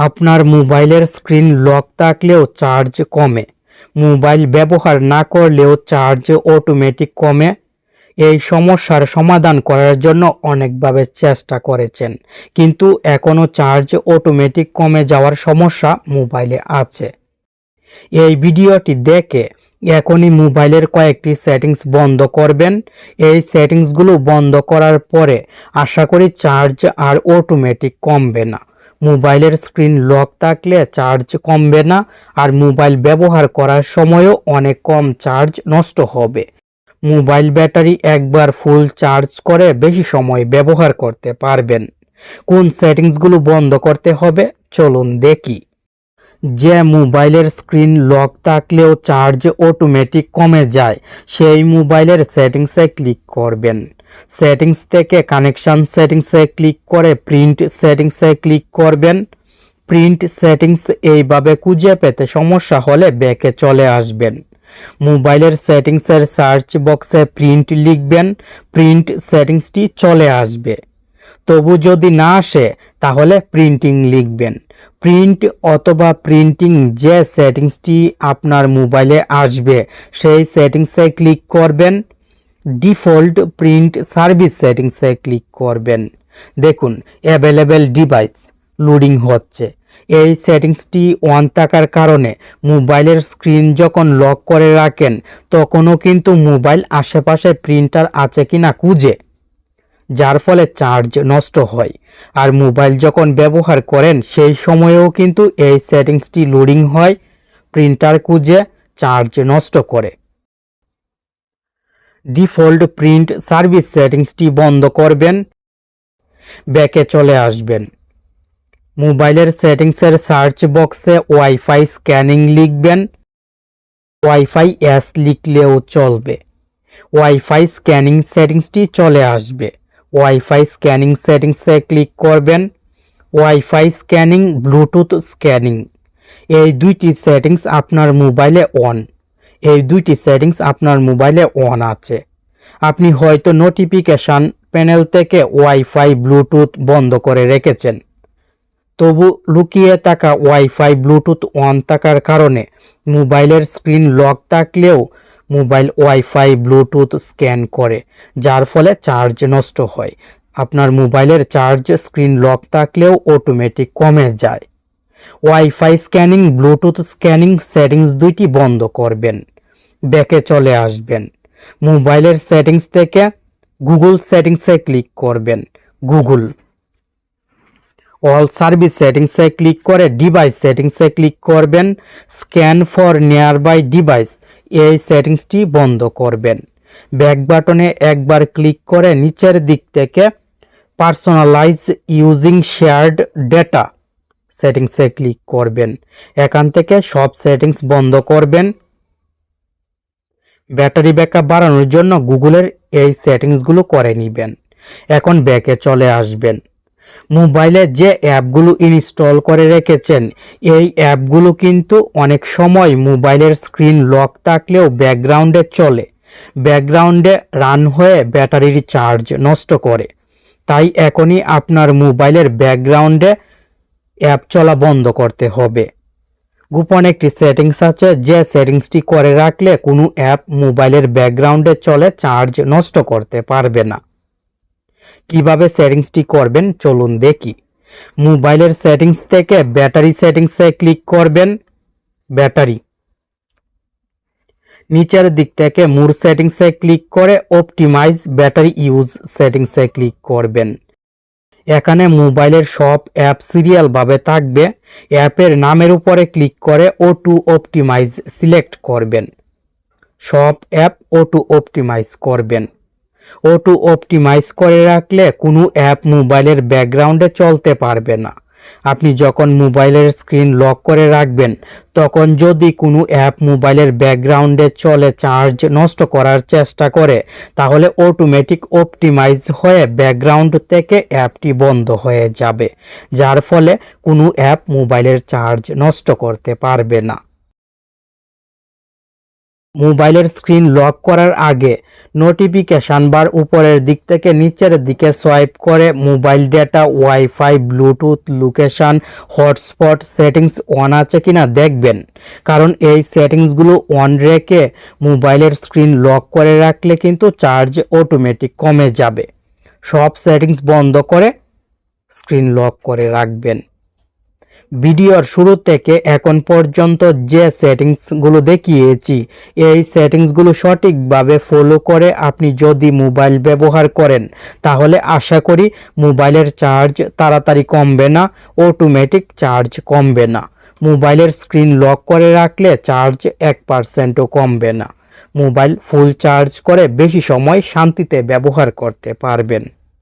আপনার মোবাইলের screen lock থাকলেও চার্জ কমে। মোবাইল ব্যবহার না করলেও চার্জ অটোমেটিক কমে। এই সমস্যার সমাধান করার জন্য অনেকভাবে চেষ্টা করেছেন। কিন্তু এখনও চার্জ অটোমেটিক কমে যাওয়ার সমস্যা মোবাইলে আছে। এই ভিডিওটি দেখে এখনই মোবাইলের কয়েকটি সেটিংস বন্ধ করবেন। এই সেটিংসগুলো বন্ধ করার পরে আশা করি চার্জ আর অটোমেটিক কমবে না। মোবাইলের স্ক্রিন লক থাকলে চার্জ কমবে না আর মোবাইল ব্যবহার করার সময়ও অনেক কম চার্জ নষ্ট হবে। মোবাইল ব্যাটারি একবার ফুল চার্জ করে বেশি সময় ব্যবহার করতে পারবেন। কোন সেটিংসগুলো বন্ধ করতে হবে চলুন দেখি। যে মোবাইলের স্ক্রিন লক থাকলেও চার্জ অটোমেটিক কমে যায়, সেই মোবাইলের সেটিংসে ক্লিক করবেন। সেটিংস থেকে কানেকশন সেটিংসে ক্লিক করে প্রিন্ট সেটিংসে ক্লিক করবেন। প্রিন্ট সেটিংস এইভাবে খুঁজে পেতে সমস্যা হলে ব্যাকে চলে আসবেন। মোবাইলের সেটিংসের সার্চ বক্সে প্রিন্ট লিখবেন। প্রিন্ট সেটিংসটি চলে আসবে। তবু যদি না আসে, তাহলে প্রিন্টিং লিখবেন। প্রিন্ট অথবা প্রিন্টিং যে সেটিংসটি আপনার মোবাইলে আসবে, সেই সেটিংসে ক্লিক করবেন। ডিফল্ট প্রিন্ট সার্ভিস সেটিংসে ক্লিক করবেন। দেখুন অ্যাভেলেবেল ডিভাইস লোডিং হচ্ছে। এই সেটিংসটি অন থাকার কারণে মোবাইলের স্ক্রিন যখন লক করে রাখেন, তখনও কিন্তু মোবাইল আশেপাশে প্রিন্টার আছে কিনা খুঁজে যার ফলে চার্জ নষ্ট হয়। আর মোবাইল যখন ব্যবহার করেন, সেই সময়েও কিন্তু এই সেটিংসটি লোডিং হয়, প্রিন্টার খুঁজে চার্জ নষ্ট করে। ডিফল্ট প্রিন্ট সার্ভিস সেটিংসটি বন্ধ করবেন, ব্যাকে চলে আসবেন। মোবাইলের সেটিংসের সার্চ বক্সে ওয়াইফাই স্ক্যানিং লিখবেন। ওয়াইফাই এস লিখলেও চলবে। ওয়াইফাই স্ক্যানিং সেটিংসটি চলে আসবে। ওয়াইফাই স্ক্যানিং সেটিংসে ক্লিক করবেন। ওয়াইফাই স্ক্যানিং ব্লুটুথ স্ক্যানিং এই দুইটি সেটিংস আপনার মোবাইলে অন এই দুইটি সেটিংস আপনার মোবাইলে অন আছে। আপনি হয়তো নোটিফিকেশান প্যানেল থেকে ওয়াইফাই ব্লুটুথ বন্ধ করে রেখেছেন। তবু লুকিয়ে থাকা ওয়াইফাই ব্লুটুথ অন থাকার কারণে মোবাইলের স্ক্রিন লক থাকলেও মোবাইল ওয়াইফাই ব্লুটুথ স্ক্যান করে, যার ফলে চার্জ নষ্ট হয়। আপনার মোবাইলের চার্জ স্ক্রিন লক থাকলেও অটোমেটিক কমে যায়। Wifi scanning, bluetooth scanning settings দুইটি বন্ধ করবেন। ব্যাকে চলে আসবেন। মোবাইলের সেটিংস থেকে গুগল সেটিংসে ক্লিক করবেন। গুগল। অল সার্ভিস সেটিংসে ক্লিক করে ডিভাইস সেটিংসে ক্লিক করবেন। Scan for nearby device. এই সেটিংসটি বন্ধ করবেন। ব্যাক বাটনে একবার ক্লিক করে নিচের দিক থেকে পার্সোনালাইজ ইউজিং শেয়ার্ড ডেটা সেটিংসে ক্লিক করবেন। এখান থেকে সব সেটিংস বন্ধ করবেন। ব্যাটারি ব্যাকআপ বাড়ানোর জন্য গুগলের এই সেটিংসগুলো করে নেবেন। এখন ব্যাকে চলে আসবেন। মোবাইলে যে অ্যাপগুলো ইনস্টল করে রেখেছেন, এই অ্যাপগুলো কিন্তু অনেক সময় মোবাইলের স্ক্রিন লক থাকলেও ব্যাকগ্রাউন্ডে চলে। ব্যাকগ্রাউন্ডে রান হয়ে ব্যাটারির চার্জ নষ্ট করে। তাই এখনই আপনার মোবাইলের ব্যাকগ্রাউন্ডে অ্যাপ চলা বন্ধ করতে হবে। গোপন একটি সেটিংস আছে, যে সেটিংসটি করে রাখলে কোনো অ্যাপ মোবাইলের ব্যাকগ্রাউন্ডে চলে, চার্জ নষ্ট করতে পারবে না। কীভাবে সেটিংসটি করবেন চলুন দেখি। মোবাইলের সেটিংস থেকে ব্যাটারি সেটিংসে ক্লিক করবেন, ব্যাটারি। নিচের দিক থেকে মুর সেটিংসে ক্লিক করে অপটিমাইজ ব্যাটারি ইউজ সেটিংসে ক্লিক করবেন। এখানে মোবাইলের সব অ্যাপ সিরিয়ালভাবে থাকবে। অ্যাপের নামের উপরে ক্লিক করে ও টু অপটিমাইজ সিলেক্ট করবেন। সব অ্যাপ ও টু অপটিমাইজ করবেন। অটো অপটিমাইজ করে রাখলে কোনো অ্যাপ মোবাইলের ব্যাকগ্রাউন্ডে চলতে পারবে না। আপনি যখন মোবাইলের স্ক্রিন লক করে রাখবেন, তখন যদি কোনো অ্যাপ মোবাইলের ব্যাকগ্রাউন্ডে চলে চার্জ নষ্ট করার চেষ্টা করে, তাহলে অটোমেটিক অপটিমাইজ হয়ে ব্যাকগ্রাউন্ড থেকে অ্যাপটি বন্ধ হয়ে যাবে, যার ফলে কোনো অ্যাপ মোবাইলের চার্জ নষ্ট করতে পারবে না। মোবাইলের স্ক্রিন লক করার আগে নোটিফিকেশন বার উপরের দিক থেকে নিচের দিকে সোয়াইপ করে mobile data, wifi, bluetooth location, hotspot settings on আছে কিনা দেখবেন। কারণ এই সেটিংসগুলো অন রেখে মোবাইলের স্ক্রিন লক করে রাখলে কিন্তু চার্জ অটোমেটিক কমে যাবে। সব সেটিংস বন্ধ করে স্ক্রিন লক করে রাখবেন। ভিডিওর শুরু থেকে এখন পর্যন্ত যে সেটিংসগুলো দেখিয়েছি, এই সেটিংসগুলো সঠিকভাবে ফলো করে আপনি যদি মোবাইল ব্যবহার করেন, তাহলে আশা করি মোবাইলের চার্জ তাড়াতাড়ি কমবে না অটোমেটিক চার্জ কমবে না। মোবাইলের স্ক্রিন লক করে রাখলে চার্জ এক পার্সেন্টও কমবে না। মোবাইল ফুল চার্জ করে বেশি সময় শান্তিতে ব্যবহার করতে পারবেন।